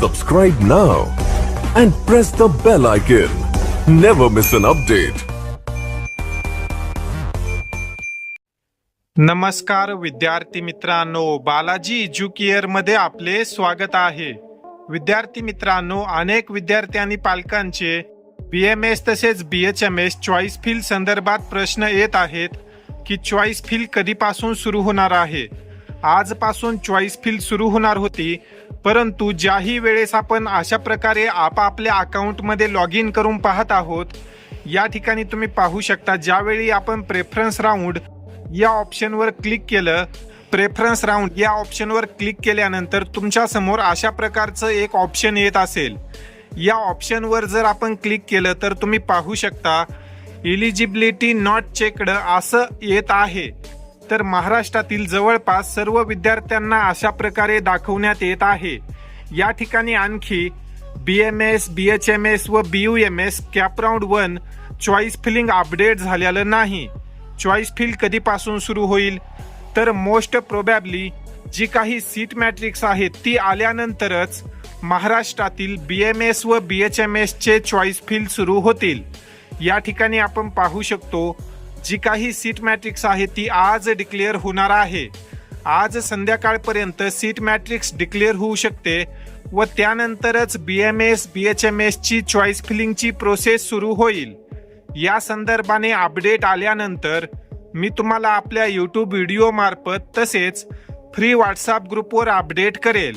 Subscribe now and press the bell icon. Never miss an update. नमस्कार विद्यार्थी मित्रांनो बालाजी एज्युकेअरमध्ये आपले स्वागत आहे विद्यार्थी मित्रांनो अनेक विद्यार्थी आणि पालकांचे बी एम एस तसेच B H M S choice fill संदर्भात प्रश्न येत आहेत की चॉईस फील कधीपासून सुरू होणार आहे आजपासून चॉईस फील सुरू होणार होती. परंतु ज्याही वेळेस आपण अशा प्रकारे आपापल्या अकाउंटमध्ये लॉग इन करून पाहत आहोत या ठिकाणी तुम्ही पाहू शकता ज्यावेळी आपण प्रेफरन्स राऊंड या ऑप्शनवर क्लिक केलं प्रेफरन्स राऊंड या ऑप्शनवर क्लिक केल्यानंतर तुमच्यासमोर अशा प्रकारचं एक ऑप्शन येत असेल. या ऑप्शनवर जर आपण क्लिक केलं तर तुम्ही पाहू शकता इलिजिबिलिटी नॉट चेकड असं येत आहे. तर महाराष्ट्रातील जवळपास सर्व विद्यार्थ्यांना अशा प्रकारे दाखवण्यात येत आहे. या ठिकाणी आणखी B M S B H M S व B U M S CAP round one choice filling update झालेलं नाही. चॉईस फिल कधीपासून सुरू होईल? तर मोस्ट प्रोबॅबली जी काही सीट मॅट्रिक्स आहेत ती आल्यानंतरच महाराष्ट्रातील बी एम एस व बी एच एम एसचे चॉईस फिल सुरू होतील. या ठिकाणी आपण पाहू शकतो जी काही सीट मॅट्रिक्स आहे ती आज डिक्लेअर होणार आहे. आज संध्याकाळपर्यंत सीट मॅट्रिक्स डिक्लेअर होऊ शकते व त्यानंतरच B M S B H M एसची चॉईस फिलिंगची प्रोसेस सुरू होईल. या संदर्भाने अपडेट आल्यानंतर मी तुम्हाला आपल्या यूट्यूब व्हिडिओमार्फत तसेच फ्री व्हॉट्सअप ग्रुपवर अपडेट करेल.